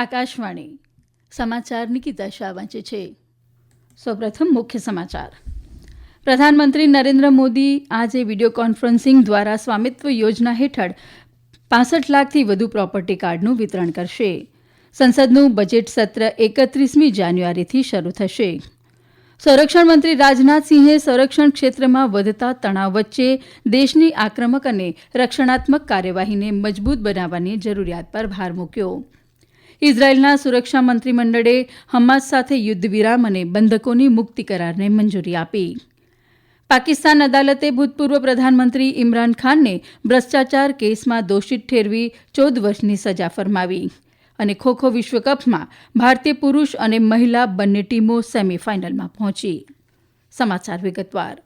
આકાશવાણી. સમાચાર નિકિતા શાહ વાંચે છે. સૌપ્રથમ મુખ્ય સમાચાર. પ્રધાનમંત્રી નરેન્દ્ર મોદી આજે વીડિયો કોન્ફરન્સિંગ દ્વારા સ્વામિત્વ યોજના હેઠળ પાસઠ લાખથી વધુ પ્રોપર્ટી કાર્ડનું વિતરણ કરશે. સંસદનું બજેટ સત્ર એકત્રીસમી જાન્યુઆરીથી શરૂ થશે. સંરક્ષણ મંત્રી રાજનાથસિંહે સંરક્ષણ ક્ષેત્રમાં વધતા તણાવ વચ્ચે દેશની આક્રમક અને રક્ષણાત્મક કાર્યવાહીને મજબૂત બનાવવાની જરૂરિયાત પર ભાર મૂક્યો. ઇઝરાયેલના સુરક્ષા મંત્રીમંડળે હમાસ સાથે યુદ્ધ વિરામ અને બંધકોની મુક્તિ કરારને મંજૂરી આપી. પાકિસ્તાન અદાલતે ભૂતપૂર્વ પ્રધાનમંત્રી ઇમરાન ખાનને ભ્રષ્ટાચાર કેસમાં દોષિત ઠેરવી ચૌદ વર્ષની સજા ફરમાવી અને ખો ખો વિશ્વકપમાં ભારતીય પુરુષ અને મહિલા બંને ટીમો સેમીફાઇનલમાં પહોંચી. સમાચાર વિગતવાર.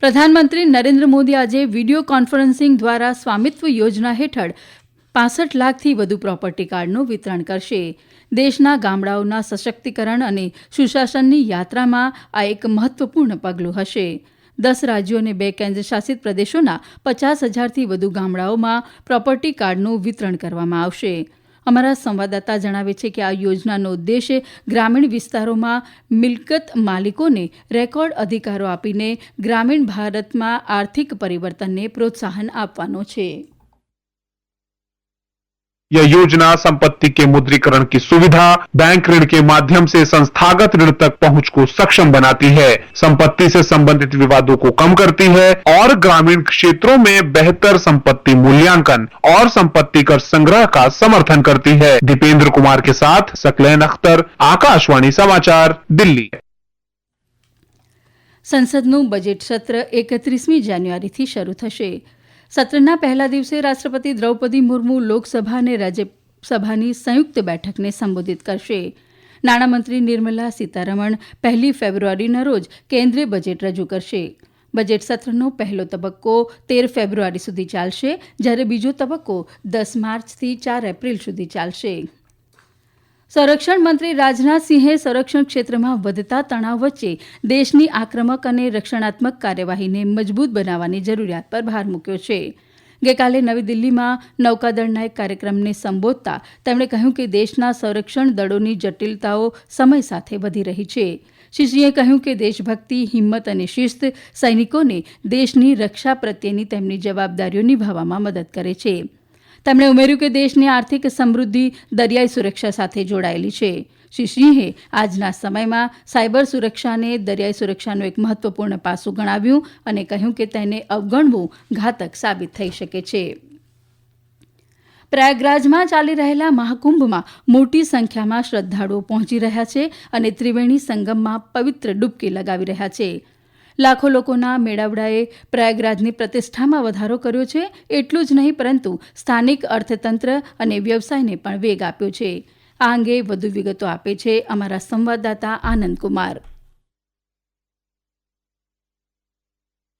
પ્રધાનમંત્રી નરેન્દ્ર મોદી આજે વીડિયો કોન્ફરન્સિંગ દ્વારા સ્વામિત્વ યોજના હેઠળ પાસઠ લાખથી વધુ પ્રોપર્ટી કાર્ડનું વિતરણ કરશે. દેશના ગામડાઓના સશક્તિકરણ અને સુશાસનની યાત્રામાં આ એક મહત્વપૂર્ણ પગલું હશે. દસ રાજ્યો અને બે કેન્દ્રશાસિત પ્રદેશોના પચાસ હજારથી વધુ ગામડાઓમાં પ્રોપર્ટી કાર્ડનું વિતરણ કરવામાં આવશે. અમારા સંવાદદાતા જણાવે છે કે આ યોજનાનો ઉદ્દેશ ગ્રામીણ વિસ્તારોમાં મિલકત માલિકોને રેકોર્ડ અધિકારો આપીને ગ્રામીણ ભારતમાં આર્થિક પરિવર્તનને પ્રોત્સાહન આપવાનો છે. यह योजना संपत्ति के मुद्रीकरण की सुविधा बैंक ऋण के माध्यम से संस्थागत ऋण तक पहुंच को सक्षम बनाती है संपत्ति से संबंधित विवादों को कम करती है और ग्रामीण क्षेत्रों में बेहतर संपत्ति मूल्यांकन और संपत्ति कर संग्रह का समर्थन करती है दीपेंद्र कुमार के साथ सकलैन अख्तर आकाशवाणी समाचार दिल्ली સંસદનું બજેટ સત્ર એકત્રીસમી જાન્યુઆરીથી શરૂ થશે સત્રના પહેલા દિવસે રાષ્ટ્રપતિ દ્રૌપદી મુર્મુ લોકસભા અને રાજ્યસભાની સંયુક્ત બેઠકને સંબોધિત કરશે. નાણામંત્રી નિર્મલા સીતારમણ પહેલી ફેબ્રુઆરીના રોજ કેન્દ્રીય બજેટ રજૂ કરશે. બજેટ સત્રનો પહેલો તબક્કો તેર ફેબ્રુઆરી સુધી ચાલશે, જ્યારે બીજો તબક્કો દસ માર્ચથી ચાર એપ્રિલ સુધી ચાલશે. સંરક્ષણ મંત્રી રાજનાથસિંહે સંરક્ષણ ક્ષેત્રમાં વધતા તણાવ વચ્ચે દેશની આક્રમક અને રક્ષણાત્મક કાર્યવાહીને મજબૂત બનાવવાની જરૂરિયાત પર ભાર મૂક્યો છે. ગઈકાલે નવી દિલ્હીમાં નૌકાદળના એક કાર્યક્રમને સંબોધતા તેમણે કહ્યું કે દેશના સંરક્ષણ દળોની જટિલતાઓ સમય સાથે વધી રહી છે. શ્રી સિંહે કહ્યું કે દેશભક્તિ, હિંમત અને શિસ્ત સૈનિકોને દેશની રક્ષા પ્રત્યેની તેમની જવાબદારીઓ નિભાવવામાં મદદ કરે છે. તેમણે ઉમેર્યું કે દેશની આર્થિક સમૃદ્ધિ દરિયાઈ સુરક્ષા સાથે જોડાયેલી છે. શ્રી સિંહે આજના સમયમાં સાયબર સુરક્ષાને દરિયાઈ સુરક્ષાનું એક મહત્વપૂર્ણ પાસું ગણાવ્યું અને કહ્યું કે તેને અવગણવું ઘાતક સાબિત થઈ શકે છે. પ્રયાગરાજમાં ચાલી રહેલા મહાકુંભમાં મોટી સંખ્યામાં શ્રદ્ધાળુઓ પહોંચી રહ્યા છે અને ત્રિવેણી સંગમમાં પવિત્ર ડૂબકી લગાવી રહ્યા છે. લાખો લોકોના મેળાવડાએ પ્રયાગરાજની પ્રતિષ્ઠામાં વધારો કર્યો છે, એટલું જ નહીં પરંતુ સ્થાનિક અર્થતંત્ર અને વ્યવસાયને પણ વેગ આપ્યો છે. આ અંગે વધુ વિગતો આપે છે અમારા સંવાદદાતા આનંદકુમાર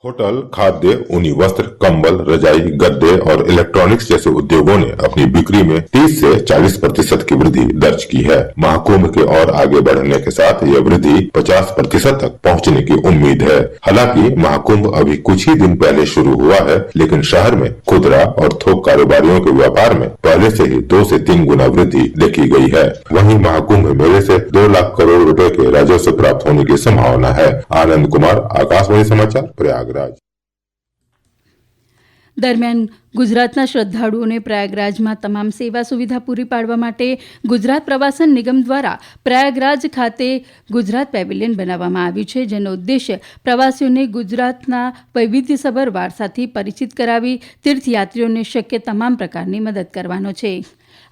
होटल, खाद्य, ऊनी वस्त्र, कंबल, रजाई, गद्दे और इलेक्ट्रॉनिक्स जैसे उद्योगों ने अपनी बिक्री में 30 से 40 प्रतिशत की वृद्धि दर्ज की है। महाकुंभ के और आगे बढ़ने के साथ यह वृद्धि 50 प्रतिशत तक पहुँचने की उम्मीद है। हालाँकि महाकुंभ अभी कुछ ही दिन पहले शुरू हुआ है, लेकिन शहर में खुदरा और थोक कारोबारियों के व्यापार में पहले से ही दो से तीन गुना वृद्धि देखी गई है। वहीं महाकुंभ मेले से दो लाख करोड़ रूपए के राजस्व प्राप्त होने की संभावना है। आनंद कुमार, आकाशवाणी समाचार પ્રયાગરાજ. દરમિયાન ગુજરાતના શ્રદ્ધાળુઓને પ્રયાગરાજમાં તમામ સેવા સુવિધા પૂરી પાડવા માટે ગુજરાત પ્રવાસન નિગમ દ્વારા પ્રયાગરાજ ખાતે ગુજરાત પેવેલિયન બનાવવામાં આવ્યું છે, જેનો ઉદ્દેશ્ય પ્રવાસીઓને ગુજરાતના વૈવિધ્યસભર વારસાથી પરિચિત કરાવી તીર્થયાત્રીઓને શક્ય તમામ પ્રકારની મદદ કરવાનો છે.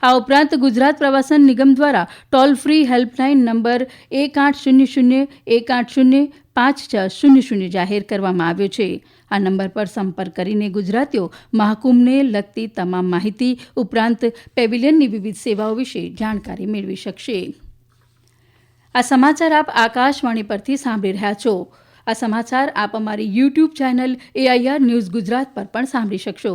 આ ઉપરાંત ગુજરાત પ્રવાસન નિગમ દ્વારા ટોલ ફ્રી હેલ્પલાઇન નંબર એક આઠ શૂન્ય શૂન્ય એક આઠ શૂન્ય પાંચ છ શૂન્ય શૂન્ય જાહેર કરવામાં આવ્યો છે. આ નંબર પર સંપર્ક કરીને ગુજરાતીઓ મહાકુંભને લગતી તમામ માહિતી ઉપરાંત પેવિલિયનની વિવિધ સેવાઓ વિશે જાણકારી મેળવી શકશે. આ સમાચાર આપ આકાશવાણી પરથી સાંભળી રહ્યા છો. આ સમાચાર આપ અમારી YouTube channel AIR news Gujarat પર પણ સાંભળી શકશો.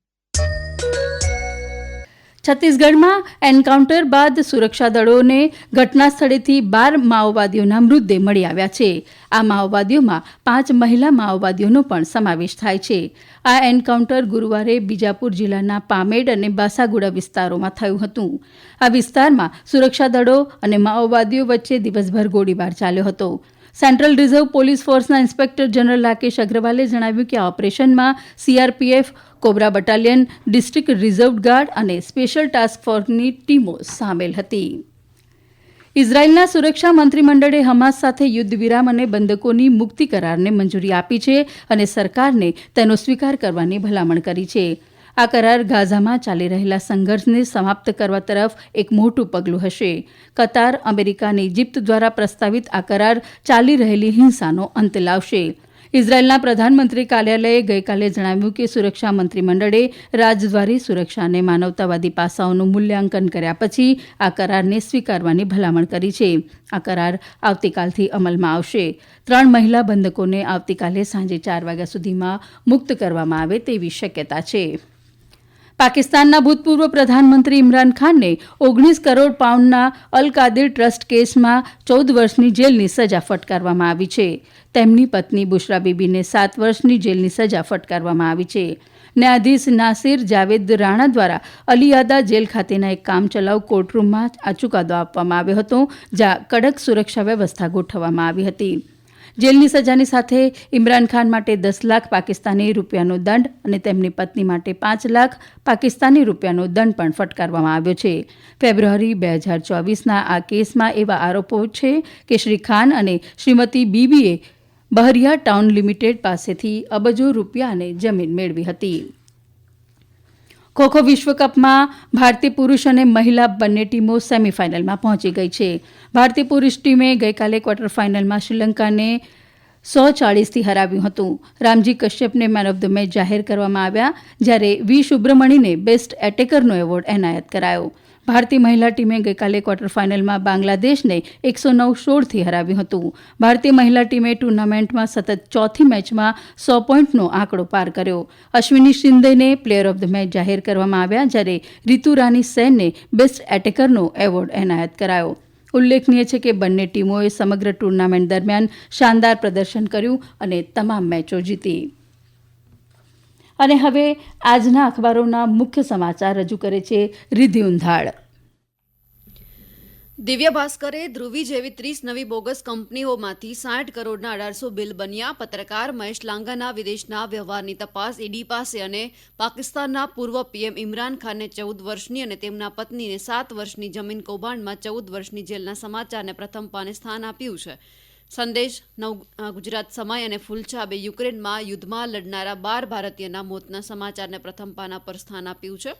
છત્તીસગઢમાં એન્કાઉન્ટર બાદ સુરક્ષા દળોને ઘટના સ્થળેથી બાર માઓવાદીઓના મૃતદેહ મળી આવ્યા છે. આ માઓવાદીઓમાં પાંચ મહિલા માઓવાદીઓનો પણ સમાવેશ થાય છે. આ એન્કાઉન્ટર ગુરુવારે બીજાપુર જિલ્લાના પામેડ અને બાસાગુડા વિસ્તારોમાં થયું હતું. આ વિસ્તારમાં સુરક્ષા દળો અને માઓવાદીઓ વચ્ચે દિવસભર ગોળીબાર ચાલ્યો હતો. સેન્ટ્રલ રિઝર્વ પોલીસ ફોર્સના ઇન્સ્પેક્ટર જનરલ રાકેશ અગ્રવાલે જણાવ્યું કે આ ઓપરેશનમાં CRPF Cobra battalion, district reserve guard અને સ્પેશિયલ ટાસ્ક ફોર્સની ટીમો સામેલ હતી. ઇઝરાયેલના સુરક્ષા મંત્રીમંડળે હમાસ સાથે યુદ્ધ વિરામ અને બંધકોની મુક્તિ કરારને મંજૂરી આપી છે અને સરકારને તેનો સ્વીકાર કરવાની ભલામણ કરી છે. આ કરાર ગાઝામાં ચાલી રહેલા સંઘર્ષને સમાપ્ત કરવા તરફ એક મોટું પગલું હશે. કતાર, અમેરિકા અને ઇજિપ્ત દ્વારા પ્રસ્તાવિત આ કરાર ચાલી રહેલી હિંસાનો અંત લાવશે. ઇઝરાયેલના પ્રધાનમંત્રી કાર્યાલયે ગઈકાલે જણાવ્યું કે સુરક્ષા મંત્રીમંડળે રાજદ્વારી સુરક્ષા અને માનવતાવાદી પાસાઓનું મૂલ્યાંકન કર્યા પછી આ કરારને સ્વીકારવાની ભલામણ કરી છે. આ કરાર આવતીકાલથી અમલમાં આવશે. ત્રણ મહિલા બંધકોને આવતીકાલે સાંજે ચાર વાગ્યા સુધીમાં મુક્ત કરવામાં આવે તેવી શક્યતા છે. પાકિસ્તાનના ભૂતપૂર્વ પ્રધાનમંત્રી ઇમરાન ખાનને ઓગણીસ કરોડ પાઉન્ડના અલ કાદિર ટ્રસ્ટ કેસમાં ચૌદ વર્ષની જેલની સજા ફટકારવામાં આવી છે. તેમની પત્ની બુશરા બીબીને સાત વર્ષની જેલની સજા ફટકારવામાં આવી છે. ન્યાયાધીશ નાસિર જાવેદ રાણા દ્વારા અલીયાદા જેલ ખાતેના એક કામચલાઉ કોર્ટરૂમમાં આ ચુકાદો આપવામાં આવ્યો હતો, જ્યાં કડક સુરક્ષા વ્યવસ્થા ગોઠવવામાં આવી હતી. જેલની સજાની સાથે ઇમરાન ખાન માટે દસ લાખ પાકિસ્તાની રૂપિયાનો દંડ અને તેમની પત્ની માટે પાંચ લાખ પાકિસ્તાની રૂપિયાનો દંડ પણ ફટકારવામાં આવ્યો છે. ફેબ્રુઆરી બે હજાર ચોવીસના આ કેસમાં એવા આરોપો છે કે શ્રી ખાન અને શ્રીમતી બીબીએ બહરિયા ટાઉન લિમિટેડ પાસેથી અબજો રૂપિયા અને જમીન મેળવી હતી. ખોખો વિશ્વકપમાં ભારતીય પુરુષ અને મહિલા બંને ટીમો સેમીફાઇનલમાં પહોંચી ગઈ છે. ભારતીય પુરુષ ટીમે ગઈકાલે ક્વાર્ટર ફાઇનલમાં શ્રીલંકાને સો ચાળીસથી હરાવ્યું હતું. રામજી કશ્યપને મેન ઓફ ધ મેચ જાહેર કરવામાં આવ્યા, જ્યારે વી. સુબ્રમણીને બેસ્ટ એટેકરનો એવોર્ડ એનાયત કરાયો. ભારતીય મહિલા ટીમે ગઈકાલે ક્વાર્ટર ફાઇનલમાં બાંગ્લાદેશને એકસો નવ સોળથી હરાવ્યું હતું. ભારતીય મહિલા ટીમે ટુર્નામેન્ટમાં સતત ચોથી મેચમાં સો પોઈન્ટનો આંકડો પાર કર્યો. અશ્વિની શિંદેને પ્લેયર ઓફ ધ મેચ જાહેર કરવામાં આવ્યા, જ્યારે રીતુ રાની સેનને બેસ્ટ એટેકરનો એવોર્ડ એનાયત કરાયો. ઉલ્લેખનીય છે કે બંને ટીમોએ સમગ્ર ટુર્નામેન્ટ દરમિયાન શાનદાર પ્રદર્શન કર્યું અને તમામ મેચો જીતી. અને હવે આજના અખબારોના મુખ્ય સમાચાર રજૂ કરે છે રિધિ ઉંધાળ. દિવ્ય ભાસ્કરે ધ્રુવી જેવી ત્રીસ નવી બોગસ કંપનીઓમાંથી સાઠ કરોડના અઢારસો બિલ બન્યા. પત્રકાર મહેશ લાંગાના વિદેશના વ્યવહારની તપાસ ઈડી પાસે અને પાકિસ્તાનના પૂર્વ પીએમ ઇમરાન ખાનને ચૌદ વર્ષની અને તેમના પત્નીને સાત વર્ષની જમીન કૌભાંડમાં ચૌદ વર્ષની જેલના સમાચારને પ્રથમ પાને સ્થાન આપ્યું છે. સંદેશ, નવ ગુજરાત સમય અને ફૂલછાબે યુક્રેનમાં યુદ્ધમાં લડનારા બાર ભારતીયના મોતના સમાચારને પ્રથમ પાના પર સ્થાન આપ્યું છે.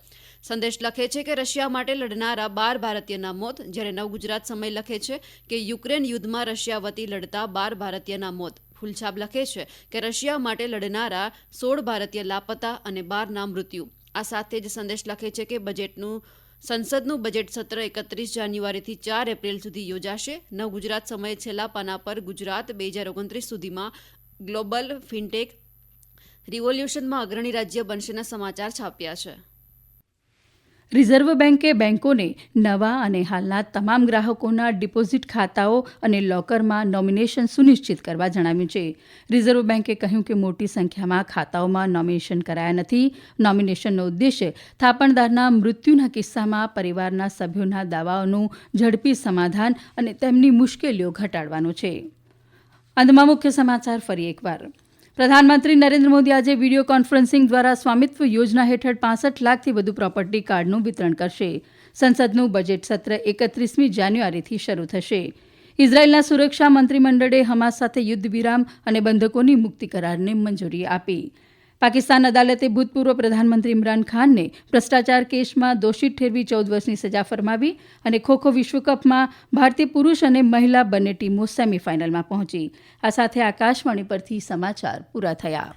સંદેશ લખે છે કે રશિયા માટે લડનારા બાર ભારતીયના મોત, જ્યારે નવ ગુજરાત સમય લખે છે કે યુક્રેન યુદ્ધમાં રશિયા વતી લડતા બાર ભારતીયના મોત. ફૂલછાબ લખે છે કે રશિયા માટે લડનારા સોળ ભારતીય લાપતા અને બારના મૃત્યુ. આ સાથે જ સંદેશ લખે છે કે બજેટનું સંસદનું બજેટ સત્ર એકત્રીસ જાન્યુઆરીથી ચાર એપ્રિલ સુધી યોજાશે. નવ ગુજરાત સમયે છેલ્લા પાના પર ગુજરાત બે હજાર ઓગણત્રીસ સુધીમાં ગ્લોબલ ફિનટેક રિવોલ્યુશનમાં અગ્રણી રાજ્ય બનશેના સમાચાર છાપ્યા છે. રિઝર્વ બેન્કે બેન્કોને નવા અને હાલના તમામ ગ્રાહકોના ડિપોઝિટ ખાતાઓ અને લોકરમાં નોમિનેશન સુનિશ્ચિત કરવા જણાવ્યું છે. રિઝર્વ બેન્કે કહ્યું કે મોટી સંખ્યામાં ખાતાઓમાં નોમિનેશન કરાયા નથી. નોમિનેશનનો ઉદ્દેશ્ય થાપણદારના મૃત્યુના કિસ્સામાં પરિવારના સભ્યોના દાવાઓનું ઝડપી સમાધાન અને તેમની મુશ્કેલીઓ ઘટાડવાનો છે. અંતમાં મુખ્ય સમાચાર ફરી એકવાર. પ્રધાનમંત્રી નરેન્દ્ર મોદી આજે વીડિયો કોન્ફરન્સિંગ દ્વારા સ્વામિત્વ યોજના હેઠળ પાસઠ લાખથી વધુ પ્રોપર્ટી કાર્ડનું વિતરણ કરશે. સંસદનું બજેટ સત્ર એકત્રીસમી જાન્યુઆરીથી શરૂ થશે. ઇઝરાયેલના સુરક્ષા મંત્રીમંડળે હમાસ સાથે યુદ્ધ વિરામ અને બંધકોની મુક્તિ કરારને મંજૂરી આપી. પાકિસ્તાન અદાલતે ભૂતપૂર્વ પ્રધાનમંત્રી ઇમરાન ખાનને ભ્રષ્ટાચાર કેસમાં દોષિત ઠેરવી ચૌદ વર્ષની સજા ફરમાવી અને ખોખો વિશ્વકપમાં ભારતીય પુરુષ અને મહિલા બંને ટીમો સેમીફાઇનલમાં પહોંચી. આ સાથે આકાશવાણી પરથી સમાચાર પૂરા થયા.